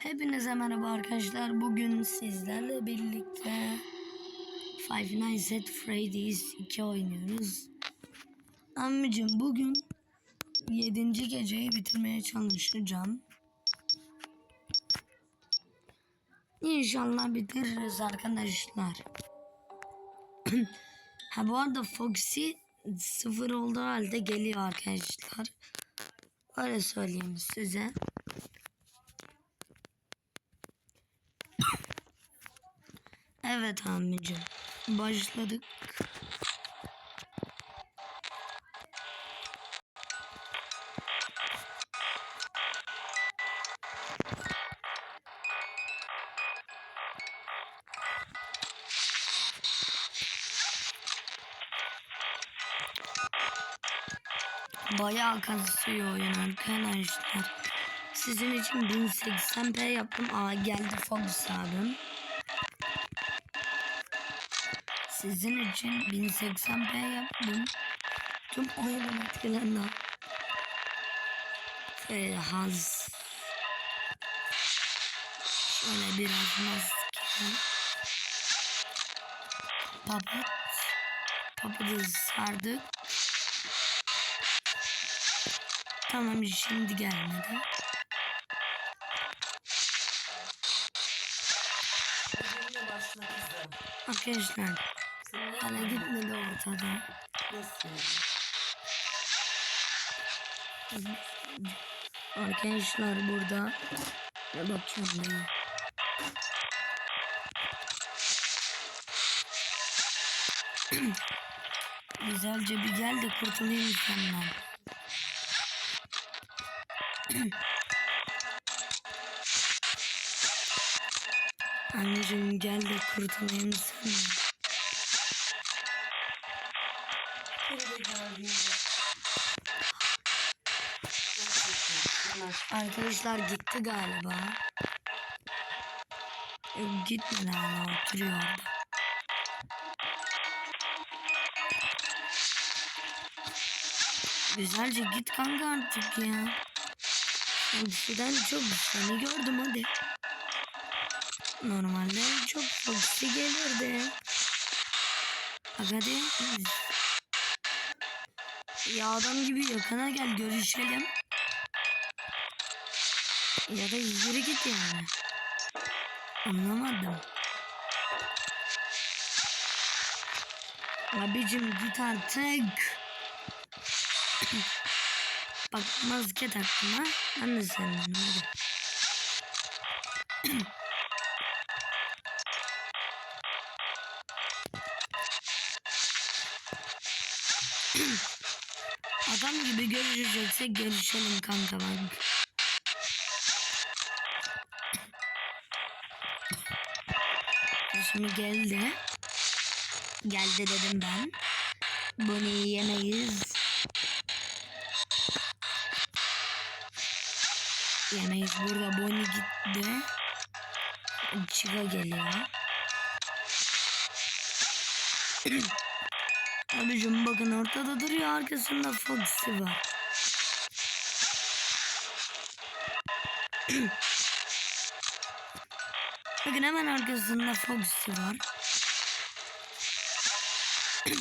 Hepinize merhaba arkadaşlar. Bugün sizlerle birlikte Five Nights at Freddy's 2 oynuyoruz. Amcım bugün 7. geceyi bitirmeye çalışacağım. İnşallah bitiririz arkadaşlar. ha bu arada Foxy sıfır olduğu halde geliyor arkadaşlar. Öyle söyleyeyim size. Evet amcım. Başladık. Bayağı kasıyor oyun arkadaşlar. Sizin için 1080p yaptım. Aa geldi Fox abim. Sizin için 1080p yaptım. Tüm oyunun etkilerini ve haz. Şöyle biraz maske. Puppet. Puppet'ı sardık. Tamam şimdi gelmedi. Arkadaşlar hala gitmedi ortada. Nasıl? Arkadaşlar burada ne bakıyorum ben. Güzelce bir gel de kurtulayım senden. Anneciğim gel de kurtulayım senden. Arkadaşlar gitti galiba. Yok gitmedi hala oturuyor orada. Güzelce git kanka artık ya. Foxy'den çok seni gördüm hadi. Normalde çok Foxy gelirdi. Hadi. Ya adam gibi yakına gel görüşelim. Ya da yürü git yani. Anlamadım. Abicim git artık. Bak maske taktım ha. De senden hadi. Adam gibi görüşeceksek görüşelim kanka bak. Şimdi geldi. Geldi dedim ben. Bunu yemeyiz. Yemeyiz. Burada Bonnie gitti. Chica geliyor. Abicim bakın ortada duruyor arkasında Foxy var. Bakın hemen arkasında Foxy var.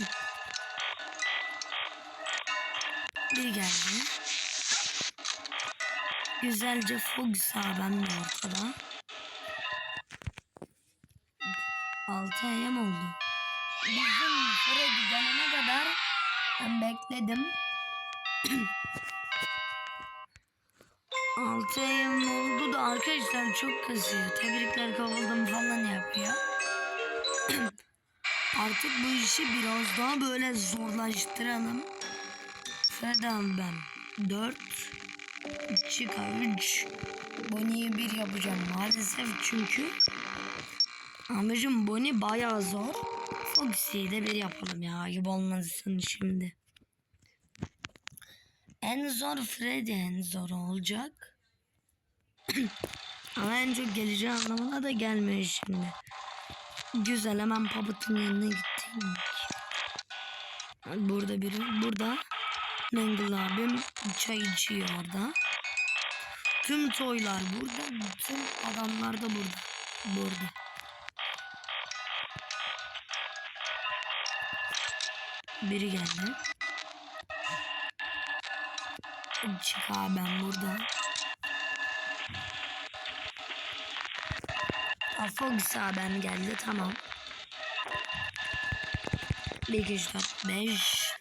Bir geldi. Güzelce Foxy abim de ortada. 6 ayam oldu. Bizim Freddy gelene kadar ben bekledim. 6 ayım oldu da arkadaşlar çok kasıyor. Tebrikler kovuldum falan yapıyor. Artık bu işi biraz daha böyle zorlaştıralım. Freda'm ben 4 Chica 3 Bonnie'yi 1 yapacağım maalesef çünkü Amacım Bonnie bayağı zor. Foxy'yi de bir yapalım ya olmasın şimdi. En zor Freddy en zor olacak. Ama en çok geleceği anlamına da gelmiyor şimdi. Güzel hemen Puppet'ın yanına gittim. Burada biri burada. Mangle abim çay içiyor orada. Tüm toylar burada. Bütün adam yukarıda burada. Burada. Biri geldi. Çık ben burada. Fox ben geldi tamam. 1 2 3 4 5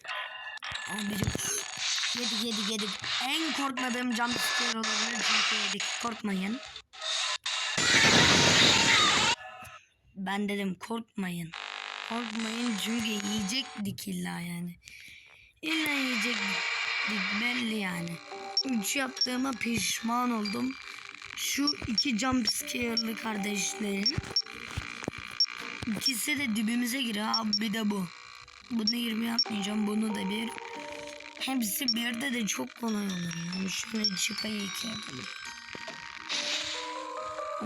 Abicim yedik yedik yedik. En korkmadığım jump scare olabilir çünkü yedik. Korkmayın. Ben dedim korkmayın. Korkmayın çünkü yiyecektik illa yani. İlla yiyecektik belli yani. Üç yaptığıma pişman oldum. Şu iki jump kardeşlerin. İkisi de dibimize giriyor. Abi bir de bu. Bunu 20 yapmayacağım. Bunu da bir. Hepsi birde de çok kolay olur. Yani şöyle çıkayı iki yapalım.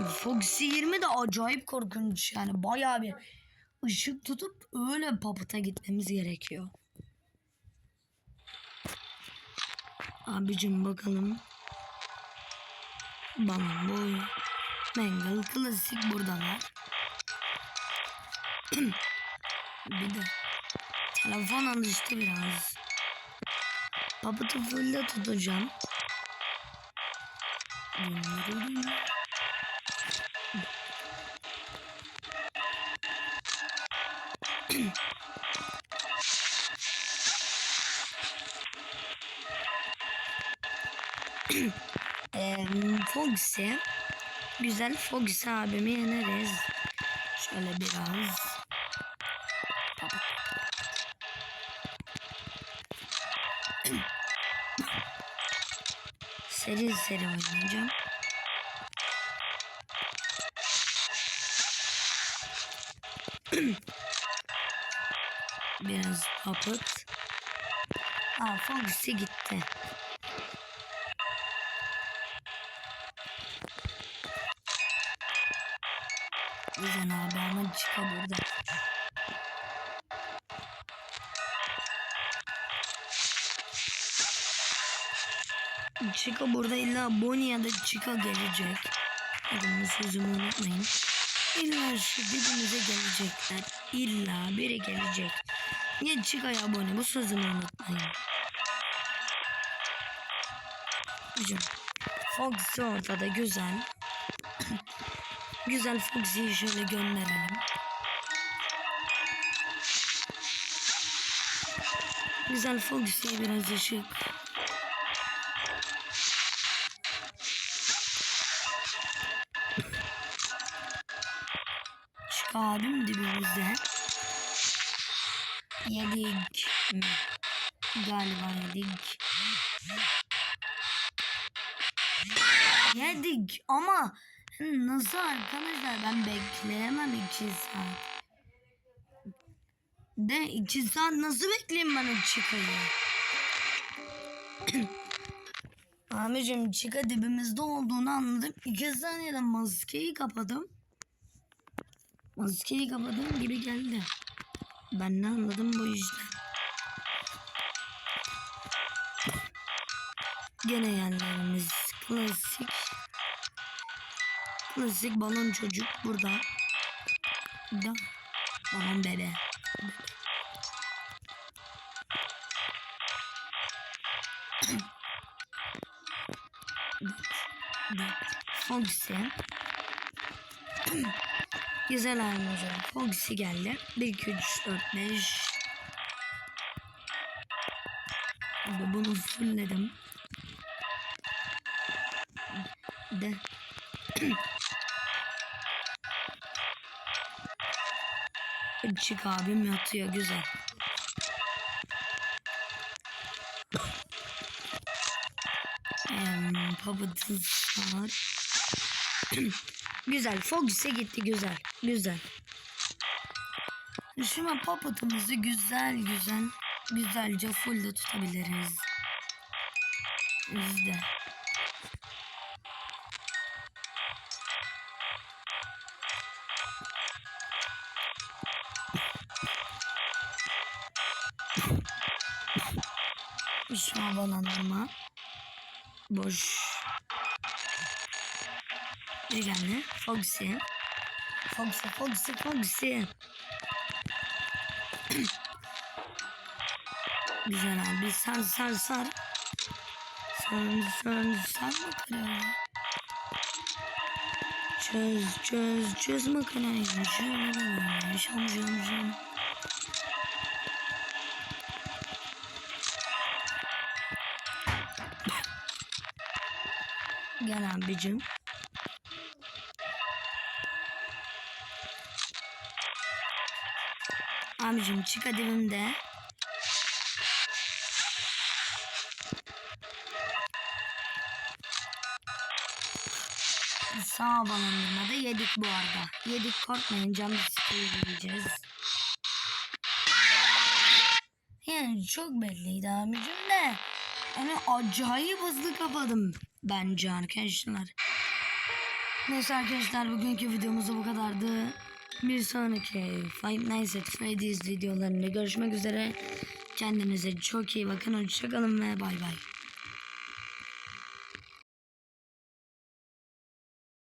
Foxy 20 de acayip korkunç yani bayağı bir ışık tutup öyle paputa gitmemiz gerekiyor. Abicim bakalım. Bana boy. Bengal klasik buradalar. bir de telefon alıştı biraz. Paputu fulle tutacağım. Eee Foxy. Güzel Foxy abimi yeneriz. Şöyle biraz. seri seri oynayacağım. Biraz puppet. Aa Foxy gitti. Güzel abi ama çıka burada. Chica burada illa Bonnie ya da Chica gelecek. Bu sözümü unutmayın. İlla şu dibimize gelecekler. İlla biri gelecek. Ya Chica ya Bonnie bu sözümü unutmayın. Hocam. Fox ortada güzel. güzel Foxy'yi şöyle gönderelim. Güzel Foxy'ye biraz ışık. Çık abim dibimizde. Yedik mi? Galiba yedik. Yedik ama nasıl arkadaşlar ben bekleyemem iki saat. De iki saat nasıl bekleyeyim ben o çıkayı? Abicim çıka dibimizde olduğunu anladım. İki saniyede maskeyi kapadım. Maskeyi kapadığım gibi geldi. Ben ne anladım bu işten. Gene yerlerimiz klasik. Klasik balon çocuk burada. Da balon bebe. Foxy. Güzel hocam. Foxy geldi. 1, 2, 3, 4, 5. Bunu fullledim. De. Çık abim yatıyor güzel. Eee Papatıs var. güzel. Fox'e gitti güzel. Güzel. Şuna papatımızı güzel güzel güzelce full de tutabiliriz. Bizde. Şu havalandırma. Boş. Geldi. Foxy. Foxy, Foxy, Foxy. Güzel abi. Sar, sar, sar. Sar, sar, sar makarayı. Çöz, çöz, çöz makarayı. Şöyle, şam, şam, şam. Gel abicim. Abicim çık hadi önümde. Sağ balondurmada yedik bu arada. Yedik korkmayın bisikleti yiyeceğiz. Yani çok belliydi abicim de. Yani acayip hızlı kapadım bence arkadaşlar. Neyse arkadaşlar bugünkü videomuz da bu kadardı. Bir sonraki Five Nights at Freddy's videolarında görüşmek üzere. Kendinize çok iyi bakın. Hoşçakalın ve bay bay.